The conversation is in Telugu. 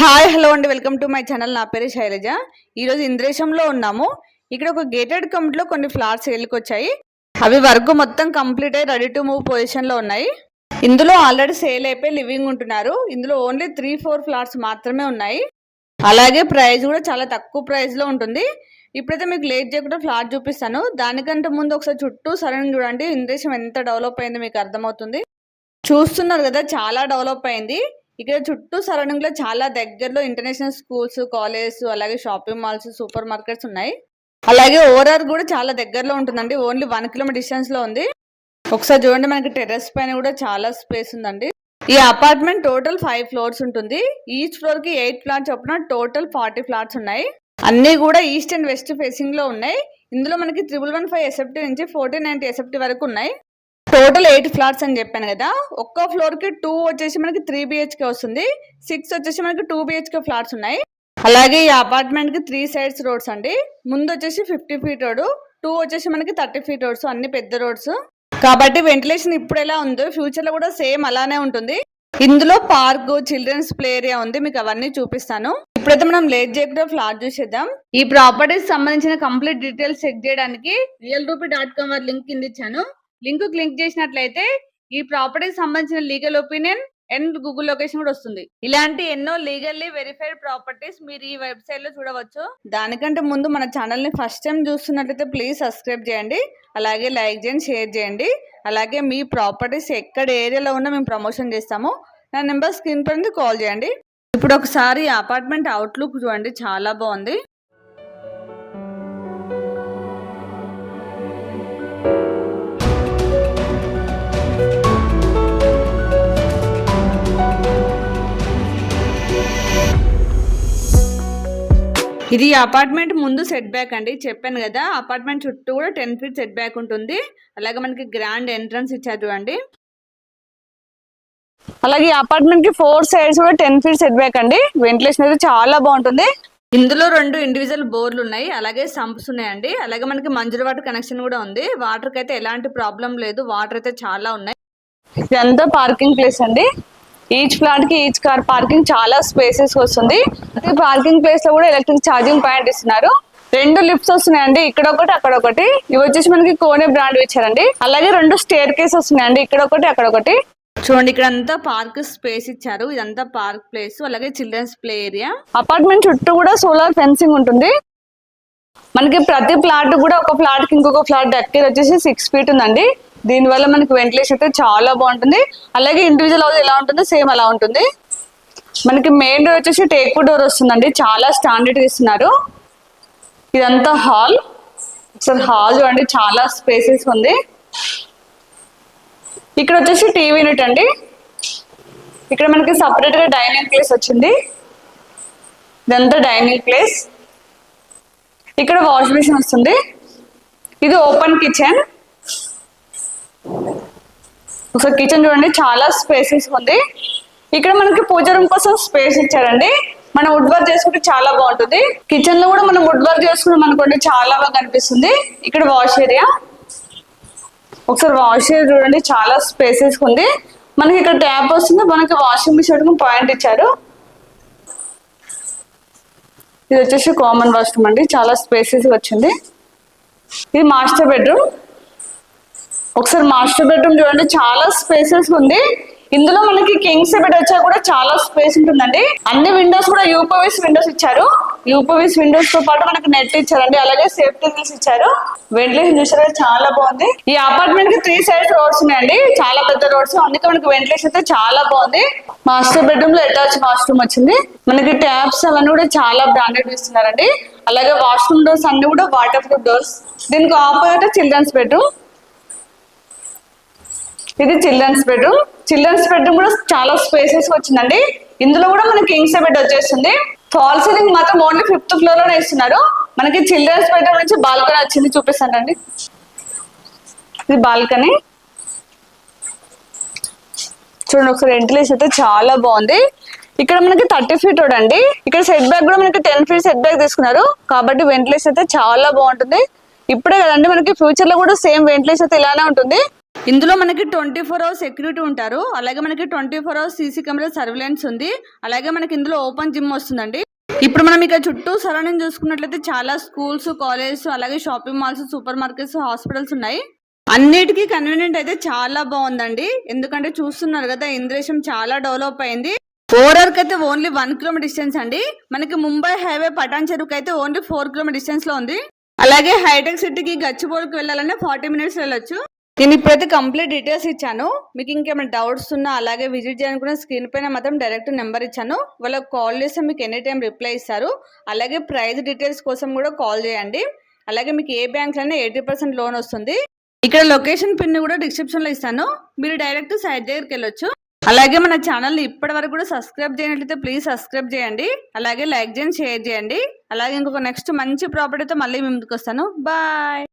హాయ్ హలో అండి. Welcome to my channel. నా పేరు శైలజ. ఈరోజు ఇంద్రేశంలో ఉన్నాము. ఇక్కడ ఒక గేటెడ్ కమిటీలో కొన్ని ఫ్లాట్స్ వెళ్ళికొచ్చాయి వచ్చాయి. అవి వర్క్ మొత్తం కంప్లీట్ అయ్యి రెడీ టు మూవ్ పొజిషన్లో ఉన్నాయి. ఇందులో ఆల్రెడీ సేల్ అయిపోయి లివింగ్ ఉంటున్నారు. ఇందులో ఓన్లీ త్రీ ఫోర్ ఫ్లాట్స్ మాత్రమే ఉన్నాయి. అలాగే ప్రైస్ కూడా చాలా తక్కువ ప్రైస్లో ఉంటుంది. ఇప్పుడైతే మీకు లేట్ చేయకుండా ఫ్లాట్ చూపిస్తాను. దానికంటే ముందు ఒకసారి చుట్టూ సరైన చూడండి. ఇంద్రేశం ఎంత డెవలప్ అయిందో మీకు అర్థమవుతుంది. చూస్తున్నారు కదా చాలా డెవలప్ అయింది. ఇక్కడ చుట్టూ సరౌండింగ్లో చాలా దగ్గరలో ఇంటర్నేషనల్ స్కూల్స్ కాలేజెస్ అలాగే షాపింగ్ మాల్స్ సూపర్ మార్కెట్స్ ఉన్నాయి. అలాగే ఓవరాల్ కూడా చాలా దగ్గరలో ఉంటుందండి. ఓన్లీ వన్ కిలోమీటర్ డిస్టెన్స్లో ఉంది. ఒకసారి చూడండి మనకి టెర్రస్ పైన కూడా చాలా స్పేస్ ఉందండి. ఈ అపార్ట్మెంట్ టోటల్ ఫైవ్ ఫ్లోర్స్ ఉంటుంది. ఈచ్ ఫ్లోర్కి ఎయిట్ ఫ్లాట్స్ చొప్పున టోటల్ ఫార్టీ ఫ్లాట్స్ ఉన్నాయి. అన్ని కూడా ఈస్ట్ అండ్ వెస్ట్ ఫేసింగ్లో ఉన్నాయి. ఇందులో మనకి త్రిబుల్ వన్ ఫైవ్ ఎస్ఎఫ్టీ నుంచి ఫోర్టీన్ నైన్టీ ఎస్ఎఫ్టీ వరకు ఉన్నాయి. టోటల్ ఎయిట్ ఫ్లాట్స్ అని చెప్పాను కదా ఒక్క ఫ్లోర్కి టూ వచ్చేసి మనకి త్రీ బిహెచ్కే వస్తుంది. సిక్స్ వచ్చేసి మనకి టూ బిహెచ్కే ఫ్లాట్స్ ఉన్నాయి. అలాగే ఈ అపార్ట్మెంట్కి త్రీ సైడ్స్ రోడ్స్ అండి. ముందు వచ్చేసి ఫిఫ్టీ ఫీట్ రోడ్ టూ వచ్చేసి మనకి థర్టీ ఫీట్ రోడ్స్ అన్ని పెద్ద రోడ్స్ కాబట్టి వెంటిలేషన్ ఇప్పుడు ఎలా ఉందో ఫ్యూచర్లో కూడా సేమ్ అలానే ఉంటుంది. ఇందులో పార్క్ చిల్డ్రన్స్ ప్లే ఏరియా ఉంది మీకు అవన్నీ చూపిస్తాను. ఇప్పుడైతే మనం లేట్ చేయకుండా ఫ్లాట్ చూసేద్దాం. ఈ ప్రాపర్టీస్ సంబంధించిన కంప్లీట్ డీటెయిల్స్ చెక్ చేయడానికి రియల్ రూపీ డాట్ కామ్ వారి లింక్ కింద ఇచ్చాను. లింక్ క్లిక్ చేసినట్లయితే ఈ ప్రాపర్టీకి సంబంధించిన legal opinion and Google location కూడా వస్తుంది. ఇలాంటి ఎన్నో లీగల్లీ వెరిఫైడ్ ప్రాపర్టీస్ మీరు ఈ వెబ్సైట్లో చూడవచ్చు. దానికంటే ముందు మన ఛానల్ని ఫస్ట్ టైం చూస్తున్నట్లయితే ప్లీజ్ సబ్స్క్రైబ్ చేయండి. అలాగే లైక్ చేయండి షేర్ చేయండి. అలాగే మీ ప్రాపర్టీస్ ఎక్కడ ఏరియాలో ఉన్నా మేము ప్రమోషన్ చేస్తాము. నా నెంబర్ స్క్రీన్ పైన కాల్ చేయండి. ఇప్పుడు ఒకసారి అపార్ట్మెంట్ అవుట్లుక్ చూడండి చాలా బాగుంది. ఇది అపార్ట్మెంట్ ముందు సెట్ బ్యాక్ అండి. చెప్పాను కదా అపార్ట్మెంట్ చుట్టూ కూడా టెన్ ఫీట్ సెట్ బ్యాక్ ఉంటుంది. అలాగే మనకి గ్రాండ్ ఎంట్రన్స్ ఇచ్చారు చూడండి. అలాగే అపార్ట్మెంట్కి ఫోర్ సైడ్స్ కూడా టెన్ ఫీట్ సెట్ బ్యాక్ అండి. వెంటిలేషన్ అయితే చాలా బాగుంటుంది. ఇందులో రెండు ఇండివిజువల్ బోర్లు ఉన్నాయి. అలాగే సంప్స్ ఉన్నాయండి. అలాగే మనకి మంజుల వాటర్ కనెక్షన్ కూడా ఉంది. వాటర్కి అయితే ఎలాంటి ప్రాబ్లం లేదు. వాటర్ అయితే చాలా ఉన్నాయి. ఇదంతా పార్కింగ్ ప్లేస్ అండి. ఈచ్ ఫ్లాట్కి ఈచ్ కార్ పార్కింగ్ చాలా స్పేసెస్ వస్తుంది. ప్రతి పార్కింగ్ ప్లేస్లో కూడా ఎలక్ట్రిక్ ఛార్జింగ్ పాయింట్ ఇస్తున్నారు. రెండు లిఫ్ట్స్ వస్తున్నాయండి. ఇక్కడ ఒకటి అక్కడ ఒకటి. ఇవి వచ్చేసి మనకి కోనే బ్రాండ్ ఇచ్చారండి. అలాగే రెండు స్టేర్ కేస్ వస్తున్నాయండి. ఇక్కడ ఒకటి అక్కడ ఒకటి. చూడండి ఇక్కడ అంతా పార్క్ స్పేస్ ఇచ్చారు. ఇదంతా పార్క్ ప్లేస్. అలాగే చిల్డ్రన్స్ ప్లే ఏరియా. అపార్ట్మెంట్ చుట్టూ కూడా సోలార్ ఫెన్సింగ్ ఉంటుంది. మనకి ప్రతి ఫ్లాట్ కూడా ఒక ఫ్లాట్కి ఇంకొక ఫ్లాట్ డక్కేర్ వచ్చేసి సిక్స్ ఫీట్ ఉందండి. దీనివల్ల మనకి వెంటిలేషన్ అయితే చాలా బాగుంటుంది. అలాగే ఇండివిజువల్ హౌస్ ఎలా ఉంటుందో సేమ్ అలా ఉంటుంది. మనకి మెయిన్ డోర్ వచ్చేసి టేక్ డోర్ వస్తుందండి. చాలా స్టాండర్డ్ ఇస్తున్నారు. ఇదంతా హాల్ ఒకసారి హాల్ చూడండి చాలా స్పేసెస్ ఉంది. ఇక్కడ వచ్చేసి టీవీ యూనిట్ అండి. ఇక్కడ మనకి సపరేట్గా డైనింగ్ ప్లేస్ వచ్చింది. ఇదంతా డైనింగ్ ప్లేస్ ఇక్కడ వాష్ బేసిన్ వస్తుంది. ఇది ఓపెన్ కిచెన్ ఒకసారి కిచెన్ చూడండి చాలా స్పేసెస్ ఉంది. ఇక్కడ మనకి పూజ రూమ్ కోసం స్పేస్ ఇచ్చారండి. మనం వుడ్ వర్క్ చేసుకుంటే చాలా బాగుంటుంది. కిచెన్లో కూడా మనం వుడ్ వర్క్ చేసుకున్నాం అనుకోండి చాలా బాగా కనిపిస్తుంది. ఇక్కడ వాష్ ఏరియా ఒకసారి వాష్ ఏరియా చూడండి చాలా స్పేసెస్ ఉంది. మనకి ఇక్కడ ట్యాప్ వస్తుంది మనకి వాషింగ్ మిషన్ పాయింట్ ఇచ్చారు. ఇది వచ్చేసి కామన్ వాష్రూమ్ అండి చాలా స్పేసెస్ వచ్చింది. ఇది మాస్టర్ బెడ్రూమ్ ఒకసారి మాస్టర్ బెడ్రూమ్ చూడండి చాలా స్పేసెస్ ఉంది. ఇందులో మనకి కింగ్స్ బెడ్ వచ్చా కూడా చాలా స్పేస్ ఉంటుందండి. అన్ని విండోస్ కూడా యూపీవీస్ విండోస్ ఇచ్చారు. యూపీవీస్ విండోస్తో పాటు మనకి నెట్ ఇచ్చారండి. అలాగే సేఫ్టీ గ్రిల్స్ ఇచ్చారు. వెంటిలేషన్ చూసారు చాలా బాగుంది. ఈ అపార్ట్మెంట్కి త్రీ సైడ్ రోడ్స్ ఉన్నాయండి. చాలా పెద్ద రోడ్స్ అందుకే మనకి వెంటిలేషన్ అయితే చాలా బాగుంది. మాస్టర్ బెడ్రూమ్లో అటాచ్ వాష్రూమ్ వచ్చింది. మనకి ట్యాప్స్ అవన్నీ కూడా చాలా బ్రాండెడ్ ఇస్తున్నారండి అలాగే వాష్రూమ్ డోర్స్ అన్ని కూడా వాటర్ ప్రూఫ్ డోర్స్ దీనికి ఆపోజిట్ చిల్డ్రన్స్ బెడ్రూమ్ ఇది చిల్డ్రన్స్ బెడ్రూమ్. చిల్డ్రన్స్ బెడ్రూమ్ కూడా చాలా స్పేసెస్ వచ్చిందండి. ఇందులో కూడా మనకి కింగ్స్ బెడ్ వచ్చేస్తుంది. ఫాల్ సీలింగ్ మాత్రం ఓన్లీ ఫిఫ్త్ ఫ్లోర్లోనే ఇస్తున్నారు. మనకి చిల్డ్రన్స్ బెడ్రూమ్ నుంచి బాల్కనీ వచ్చింది చూపిస్తానండి. ఇది బాల్కనీ చూడండి ఒకసారి వెంటిలేషన్ అయితే చాలా బాగుంది. ఇక్కడ మనకి థర్టీ ఫీట్ రోడ్ అండి. ఇక్కడ సెట్ బ్యాక్ కూడా మనకి టెన్ ఫీట్ సెట్ బ్యాక్ తీసుకున్నారు. కాబట్టి వెంటిలేషన్ అయితే చాలా బాగుంటుంది. ఇప్పుడే కదండి మనకి ఫ్యూచర్లో కూడా సేమ్ వెంటిలేషన్ అయితే ఇలానే ఉంటుంది. ఇందులో మనకి ట్వంటీ ఫోర్ అవర్స్ సెక్యూరిటీ ఉంటారు. అలాగే మనకి twenty four hours CC camera surveillance ఉంది. అలాగే మనకి ఇందులో ఓపెన్ జిమ్ వస్తుందండి. ఇప్పుడు మనం ఇక చుట్టూ సరౌండింగ్ చూసుకున్నట్లయితే చాలా స్కూల్స్ కాలేజెస్ అలాగే shopping malls super markets hospitals ఉన్నాయి. అన్నిటికీ కన్వీనియంట్ అయితే చాలా బాగుందండి. ఎందుకంటే చూస్తున్నారు కదా ఇంద్రేశం చాలా డెవలప్ అయింది. ఓవరాల్ అయితే ఓన్లీ వన్ కిలోమీటర్ డిస్టెన్స్ అండి. మనకి ముంబై హైవే పటాన్ చెరువుకి అయితే ఓన్లీ ఫోర్ కిలోమీటర్ డిస్టెన్స్లో ఉంది. అలాగే హైటెక్ సిటీకి గచ్చిబౌలికి వెళ్ళాలంటే ఫార్టీ మినిట్స్ వెళ్ళొచ్చు. నేను ఇప్పుడైతే కంప్లీట్ డీటెయిల్స్ ఇచ్చాను. మీకు ఇంకేమైనా డౌట్స్ ఉన్నా అలాగే విజిట్ చేయాలనుకున్న స్క్రీన్ పైన మాత్రం డైరెక్ట్ నెంబర్ ఇచ్చాను. వాళ్ళకి కాల్ చేస్తే మీకు ఎనీ టైం రిప్లై ఇస్తారు. అలాగే ప్రైస్ డీటెయిల్స్ కోసం కూడా కాల్ చేయండి. అలాగే మీకు ఏ బ్యాంక్లోనే ఎయిటీ పర్సెంట్ లోన్ వస్తుంది. ఇక్కడ లొకేషన్ పిన్ కూడా డిస్క్రిప్షన్లో ఇస్తాను. మీరు డైరెక్ట్ సైట్ దగ్గరికి వెళ్ళొచ్చు. అలాగే మన ఛానల్ని ఇప్పటి వరకు కూడా సబ్స్క్రైబ్ చేయనట్లయితే ప్లీజ్ సబ్స్క్రైబ్ చేయండి. అలాగే లైక్ చేయండి షేర్ చేయండి. అలాగే ఇంకొక నెక్స్ట్ మంచి ప్రాపర్టీతో మళ్ళీ ముందుకు వస్తాను. బాయ్